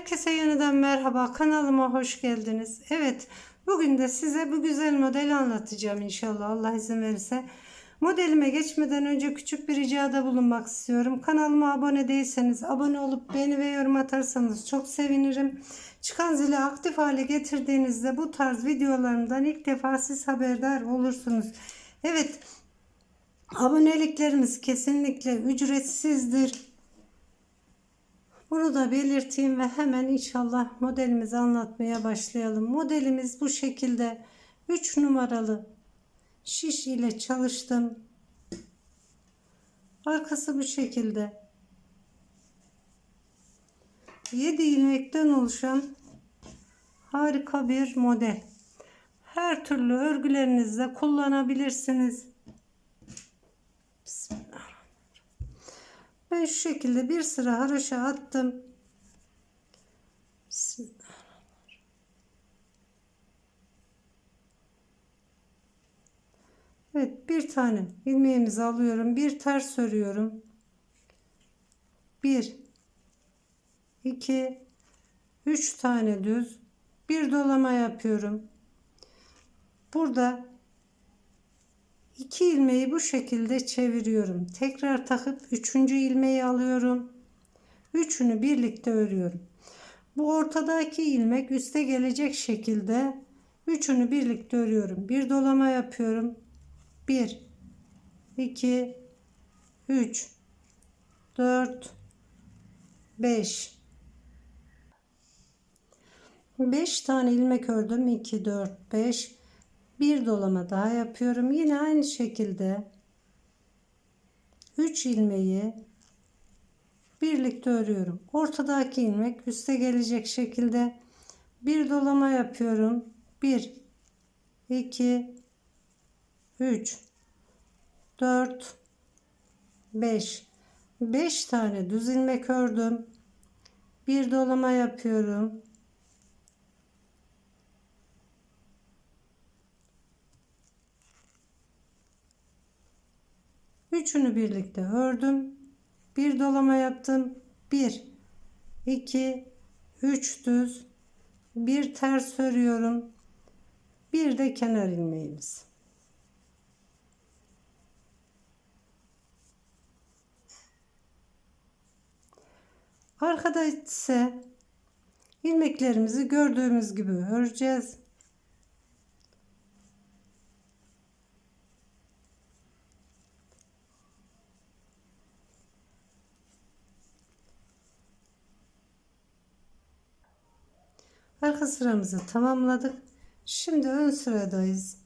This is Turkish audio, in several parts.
Herkese yeniden merhaba kanalıma hoş geldiniz. Evet bugün de size bu güzel modeli anlatacağım inşallah Allah izin verirse. Modelime geçmeden önce küçük bir ricada bulunmak istiyorum. Kanalıma abone değilseniz abone olup beğeni ve yorum atarsanız çok sevinirim. Çıkan zili aktif hale getirdiğinizde bu tarz videolarımdan ilk defa siz haberdar olursunuz. Evet aboneliklerimiz kesinlikle ücretsizdir. Bunu da belirteyim ve hemen inşallah modelimizi anlatmaya başlayalım. Modelimiz bu şekilde 3 numaralı şiş ile çalıştım. Arkası bu şekilde. 7 ilmekten oluşan harika bir model. Her türlü örgülerinizde kullanabilirsiniz. Bismillah. Ben şu şekilde bir sıra haroşa attım. Evet bir tane ilmeğimizi alıyorum. Bir ters örüyorum. Bir, iki, üç tane düz. Bir dolama yapıyorum. Burada iki ilmeği bu şekilde çeviriyorum. Tekrar takıp üçüncü ilmeği alıyorum. Üçünü birlikte örüyorum. Bu ortadaki ilmek üste gelecek şekilde üçünü birlikte örüyorum. Bir dolama yapıyorum. 1 2 3 4 5 5 tane ilmek ördüm 2 4 5 bir dolama daha yapıyorum. Yine aynı şekilde 3 ilmeği birlikte örüyorum. Ortadaki ilmek üste gelecek şekilde bir dolama yapıyorum. 1 2 3 4 5 5 tane düz ilmek ördüm. Bir dolama yapıyorum Üçünü birlikte ördüm. Bir dolama yaptım. 1 2 3 düz bir ters örüyorum. Bir de kenar ilmeğimiz. Arkada ise ilmeklerimizi gördüğümüz gibi öreceğiz. Arka sıramızı tamamladık. Şimdi ön sıradayız.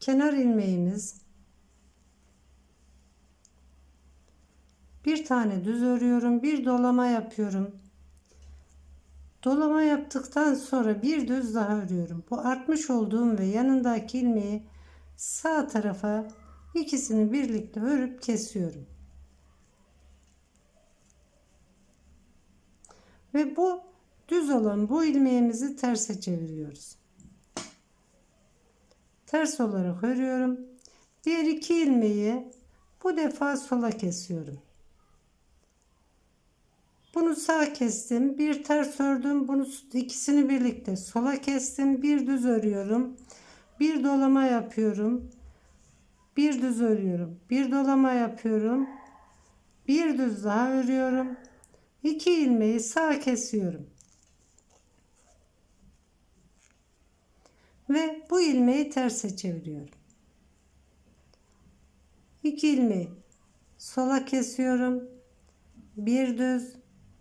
Kenar ilmeğimiz bir tane düz örüyorum. Bir dolama yapıyorum. Dolama yaptıktan sonra bir düz daha örüyorum. Bu artmış olduğum ve yanındaki ilmeği sağ tarafa ikisini birlikte örüp kesiyorum. Ve bu düz olan bu ilmeğimizi terse çeviriyoruz. Ters olarak örüyorum. Diğer iki ilmeği bu defa sola kesiyorum. Bunu sağ kestim. Bir ters ördüm. Bunu ikisini birlikte sola kestim. Bir düz örüyorum. Bir dolama yapıyorum. Bir düz örüyorum. Bir dolama yapıyorum. Bir düz daha örüyorum. 2 ilmeği sağ kesiyorum. Ve bu ilmeği terse çeviriyorum. 2 ilmeği sola kesiyorum. Bir düz,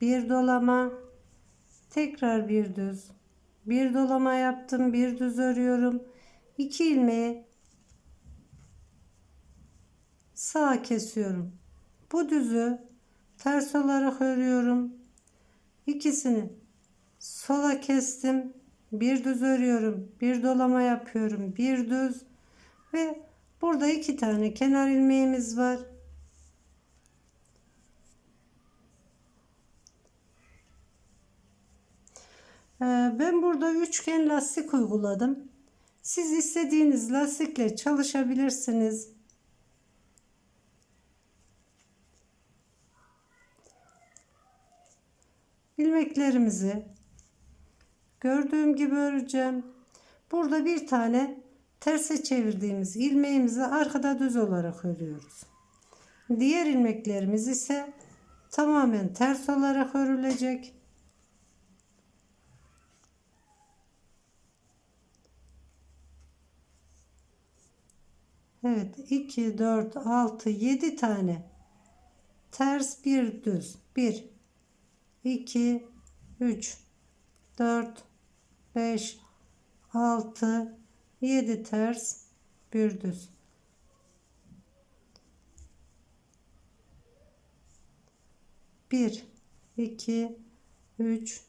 bir dolama, tekrar bir düz, bir dolama yaptım, bir düz örüyorum. 2 ilmeği sağ kesiyorum. Bu düzü ters olarak örüyorum. İkisini sola kestim. Bir düz örüyorum. Bir dolama yapıyorum. Bir düz ve burada iki tane kenar ilmeğimiz var. Ee, ben burada üçgen lastik uyguladım. Siz istediğiniz lastikle çalışabilirsiniz. İlmeklerimizi gördüğüm gibi öreceğim. Burada bir tane terse çevirdiğimiz ilmeğimizi arkada düz olarak örüyoruz. Diğer ilmeklerimiz ise tamamen ters olarak örülecek. Evet 2 4 6 7 tane ters bir düz 1 2 3 4 5 6 7 ters bir düz. Bir iki üç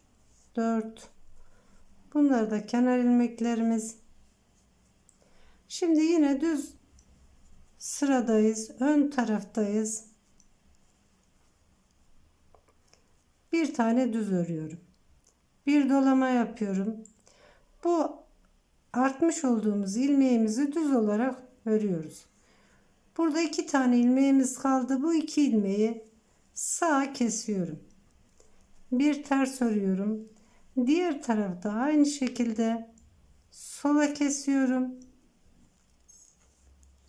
dört. Bunlar da kenar ilmeklerimiz. Şimdi yine düz sıradayız ön taraftayız bir tane düz örüyorum bir dolama yapıyorum bu artmış olduğumuz ilmeğimizi düz olarak örüyoruz. Burada iki tane ilmeğimiz kaldı. Bu iki ilmeği sağa kesiyorum. Bir ters örüyorum. Diğer tarafta aynı şekilde sola kesiyorum.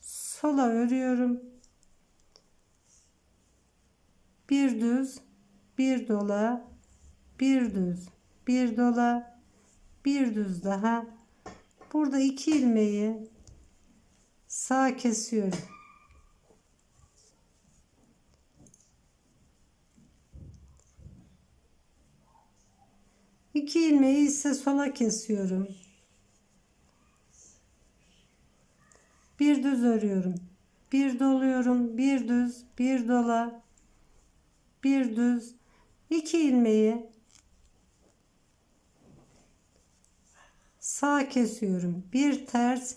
Sola örüyorum. Bir düz, bir dola, bir düz, bir dola, bir düz daha Burada iki ilmeği sağ kesiyorum. İki ilmeği ise sola kesiyorum. Bir düz örüyorum. Bir doluyorum. Bir düz, bir dola, bir düz. İki ilmeği sağ kesiyorum. Bir ters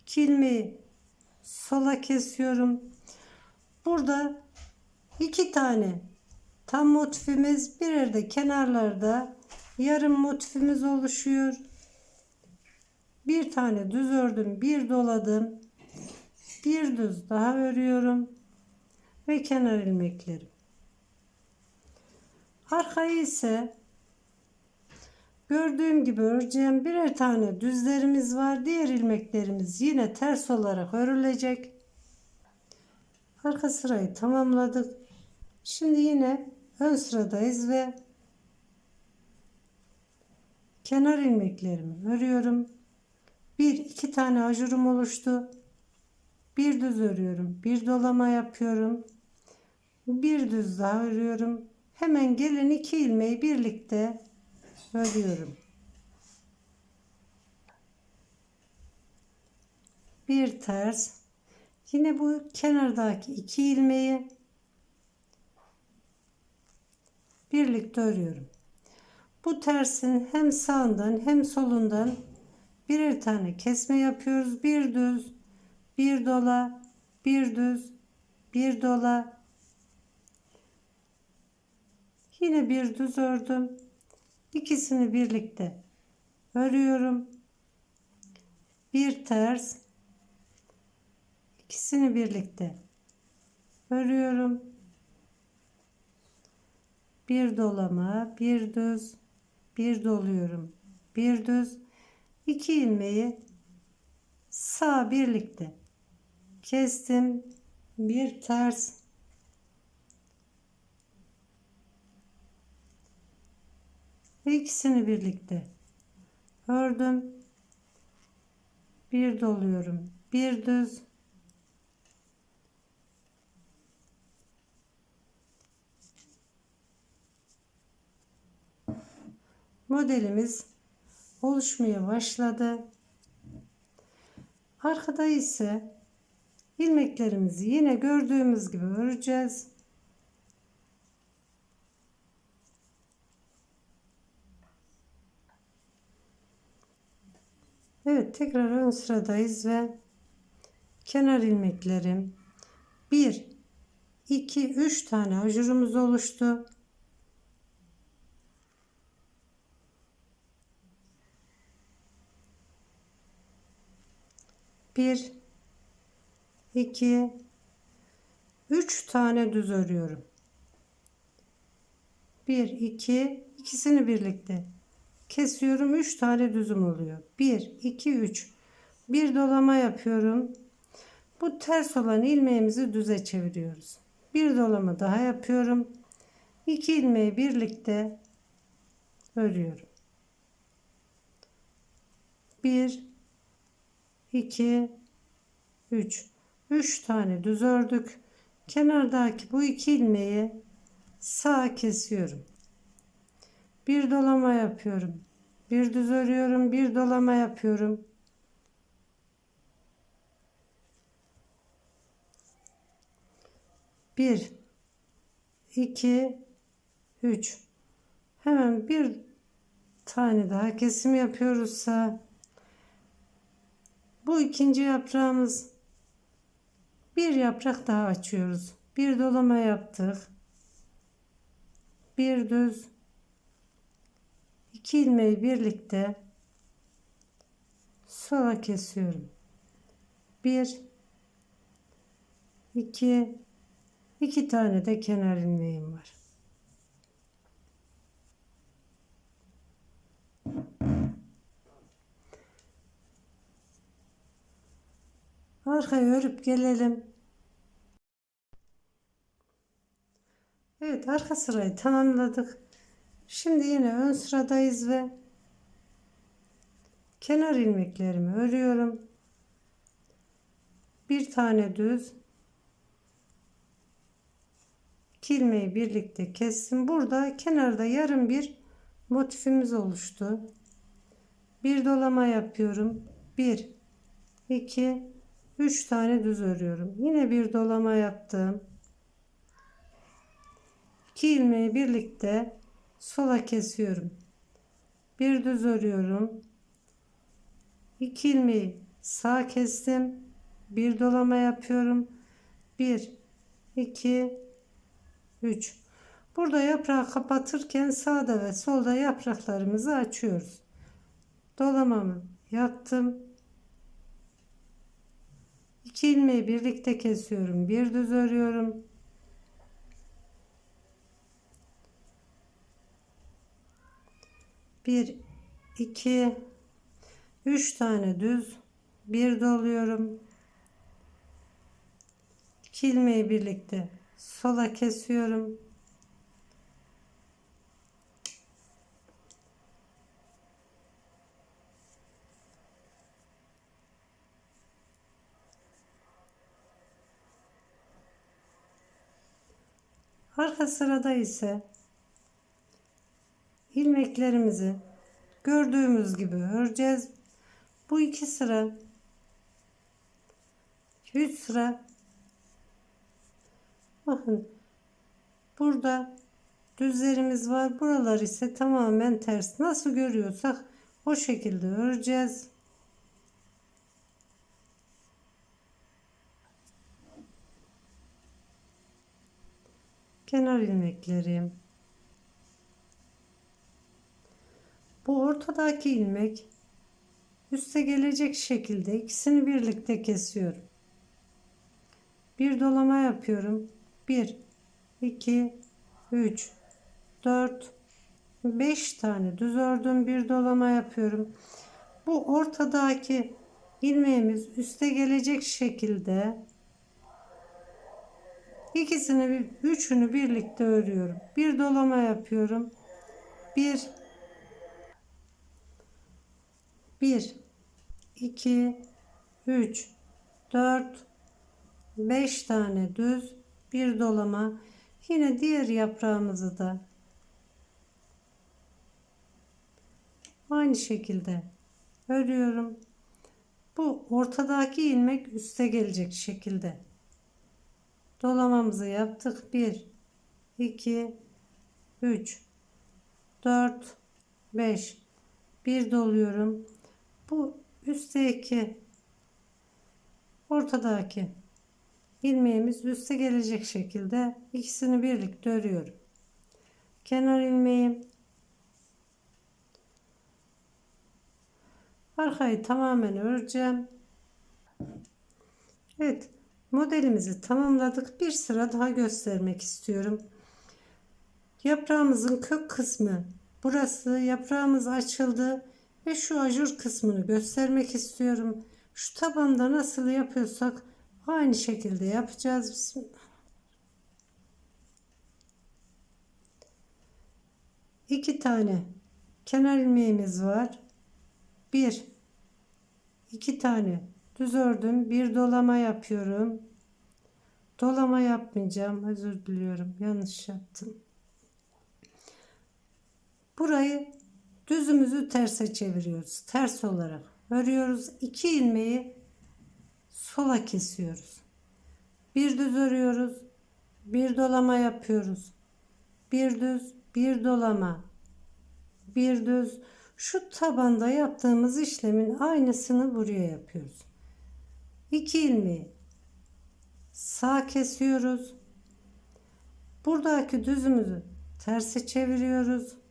iki ilmeği sola kesiyorum. Burada iki tane tam motifimiz birer de kenarlarda yarım motifimiz oluşuyor. Bir tane düz ördüm, bir doladım. Bir düz daha örüyorum ve kenar ilmeklerim. Arkayı ise Gördüğüm gibi öreceğim birer tane düzlerimiz var. Diğer ilmeklerimiz yine ters olarak örülecek. Arka sırayı tamamladık. Şimdi yine ön sıradayız ve kenar ilmeklerimi örüyorum. Bir iki tane ajurum oluştu. Bir düz örüyorum. Bir dolama yapıyorum. Bir düz daha örüyorum. Hemen gelin iki ilmeği birlikte örüyorum. Bir ters. Yine bu kenardaki iki ilmeği birlikte örüyorum. Bu tersin hem sağından hem solundan birer tane kesme yapıyoruz. Bir düz, bir dola, bir düz, bir dola. Yine bir düz ördüm ikisini birlikte örüyorum. Bir ters ikisini birlikte örüyorum. Bir dolama, bir düz, bir doluyorum. Bir düz, iki ilmeği sağ birlikte kestim. Bir ters ikisini birlikte ördüm. Bir doluyorum. Bir düz. Modelimiz oluşmaya başladı. Arkada ise ilmeklerimizi yine gördüğümüz gibi öreceğiz. Evet tekrar ön sıradayız ve kenar ilmeklerim 1 2 3 tane ajurumuz oluştu. Bir, iki, üç tane düz örüyorum. 1 2 ikisini birlikte kesiyorum 3 tane düzüm oluyor. 1 2 3 bir dolama yapıyorum. Bu ters olan ilmeğimizi düze çeviriyoruz. Bir dolama daha yapıyorum. 2 ilmeği birlikte örüyorum. 1 2 3 3 tane düz ördük. Kenardaki bu iki ilmeği sağa kesiyorum bir dolama yapıyorum. Bir düz örüyorum bir dolama yapıyorum. Bir iki üç. Hemen bir tane daha kesim yapıyoruzsa bu ikinci yaprağımız bir yaprak daha açıyoruz. Bir dolama yaptık. Bir düz iki ilmeği birlikte sola kesiyorum. Bir, iki, iki tane de kenar ilmeğim var. Arkayı örüp gelelim. Evet arka sırayı tamamladık. Şimdi yine ön sıradayız ve kenar ilmeklerimi örüyorum. Bir tane düz iki ilmeği birlikte kestim. Burada kenarda yarım bir motifimiz oluştu. Bir dolama yapıyorum. 1 2 3 tane düz örüyorum. Yine bir dolama yaptım. 2 ilmeği birlikte sola kesiyorum. Bir düz örüyorum. 2 ilmeği sağ kestim. Bir dolama yapıyorum. 1 2 3 Burada yaprağı kapatırken sağda ve solda yapraklarımızı açıyoruz. Dolamamı yaptım. 2 ilmeği birlikte kesiyorum. Bir düz örüyorum. Bir, iki, üç tane düz, bir doluyorum. İki ilmeği birlikte sola kesiyorum. Arka sırada ise ilmeklerimizi gördüğümüz gibi öreceğiz. Bu iki sıra 3 sıra bakın burada düzlerimiz var. Buralar ise tamamen ters. Nasıl görüyorsak o şekilde öreceğiz. Kenar ilmeklerim. Bu ortadaki ilmek üste gelecek şekilde ikisini birlikte kesiyorum. Bir dolama yapıyorum. 1 2 3 4 5 tane düz ördüm. Bir dolama yapıyorum. Bu ortadaki ilmeğimiz üste gelecek şekilde ikisini üçünü birlikte örüyorum. Bir dolama yapıyorum. 1 1 2 3 4 5 tane düz bir dolama. Yine diğer yaprağımızı da aynı şekilde örüyorum. Bu ortadaki ilmek üste gelecek şekilde. Dolamamızı yaptık. 1 2 3 4 5 bir doluyorum bu üstteki ortadaki ilmeğimiz üste gelecek şekilde ikisini birlikte örüyorum. Kenar ilmeğim arkayı tamamen öreceğim. Evet modelimizi tamamladık. Bir sıra daha göstermek istiyorum. yaprağımızın kök kısmı burası yaprağımız açıldı ve şu ajur kısmını göstermek istiyorum. Şu tabanda nasıl yapıyorsak aynı şekilde yapacağız. Bismillah. İki tane kenar ilmeğimiz var. Bir, iki tane düz ördüm. Bir dolama yapıyorum. Dolama yapmayacağım. Özür diliyorum. Yanlış yaptım. Burayı düzümüzü terse çeviriyoruz. Ters olarak örüyoruz. İki ilmeği sola kesiyoruz. Bir düz örüyoruz. Bir dolama yapıyoruz. Bir düz, bir dolama. Bir düz. Şu tabanda yaptığımız işlemin aynısını buraya yapıyoruz. İki ilmeği sağ kesiyoruz. Buradaki düzümüzü terse çeviriyoruz.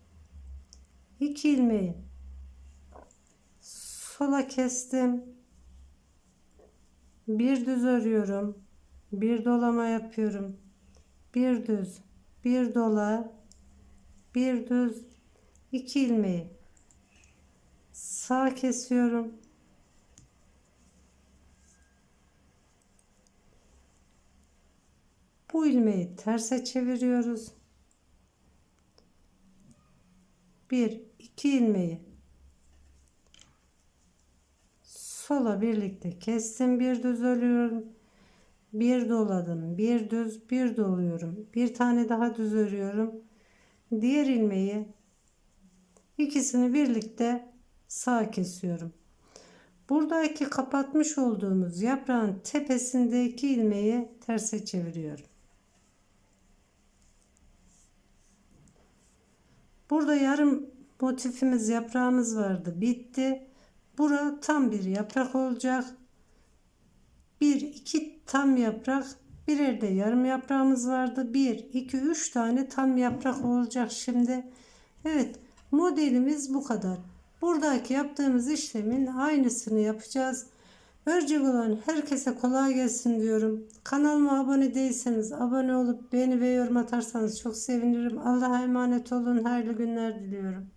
İki ilmeği sola kestim. Bir düz örüyorum. Bir dolama yapıyorum. Bir düz, bir dola, bir düz, iki ilmeği sağ kesiyorum. Bu ilmeği terse çeviriyoruz. Bir, iki ilmeği sola birlikte kestim. Bir düz örüyorum. Bir doladım. Bir düz, bir doluyorum. Bir tane daha düz örüyorum. Diğer ilmeği ikisini birlikte sağ kesiyorum. Buradaki kapatmış olduğumuz yaprağın tepesindeki ilmeği terse çeviriyorum. Burada yarım motifimiz yaprağımız vardı. Bitti. Bura tam bir yaprak olacak. Bir iki tam yaprak. Birer de yarım yaprağımız vardı. Bir, iki, üç tane tam yaprak olacak şimdi. Evet modelimiz bu kadar. Buradaki yaptığımız işlemin aynısını yapacağız. Örecek olan herkese kolay gelsin diyorum. Kanalıma abone değilseniz abone olup beğeni ve yorum atarsanız çok sevinirim. Allah'a emanet olun. Hayırlı günler diliyorum.